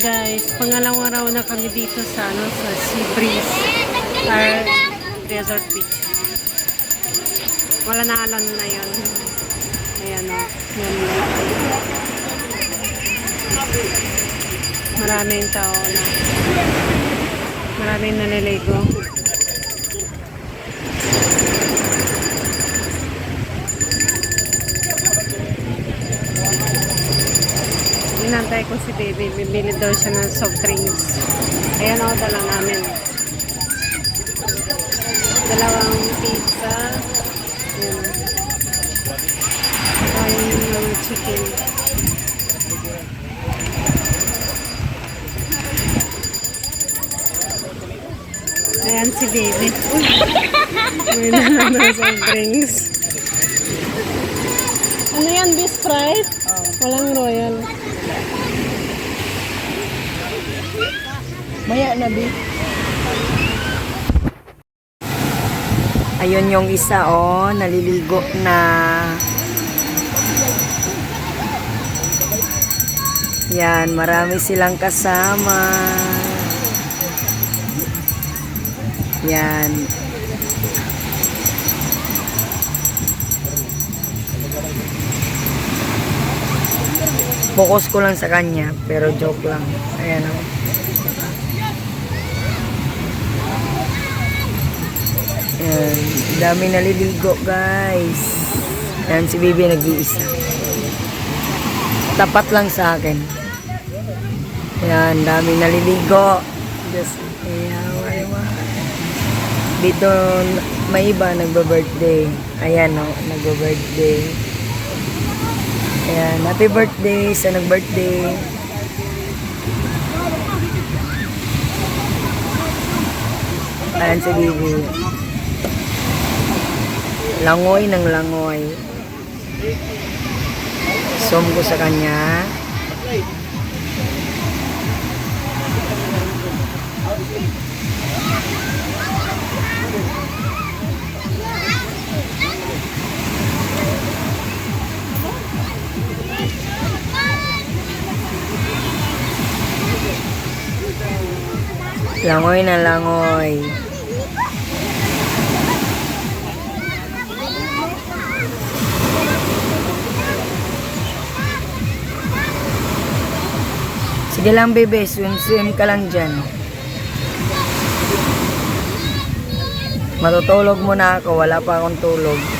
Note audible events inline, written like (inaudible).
guys, pangalawang araw na kami dito sa ano sa Sea Breeze or Resort Beach. Wala na alon na yun. Ayan o. Yan Maraming tao na. Maraming naliligo. Inantay ko si baby. Bibili daw siya ng soft drinks. Ayan ako dala namin. Dalawang pizza. Ayan. Saka yung chicken. Ayan si baby. (laughs) May nalang ng soft drinks. Ano yan? Beef Sprite? Walang royal. Maya na, Bi. Ayun yung isa, oh. Naliligo na. Yan, marami silang kasama. Yan. Focus ko lang sa kanya, pero joke lang. Ayan, oh. Yan. Dami naliligo, guys. Yan, si Bibi nag-iisa. Tapat lang sa akin. Yan, dami naliligo. Just, ayan. Dito, may iba nagba-birthday. Ayan, no, nagba-birthday. Ayan, happy birthday sa nag-birthday. Ayan si Bibi. Langoy ng langoy. Som ko sa kanya. Langoy na langoy. Sige lang, bebe. Swim-swim ka lang dyan. Matutulog muna ako. Wala pa akong tulog.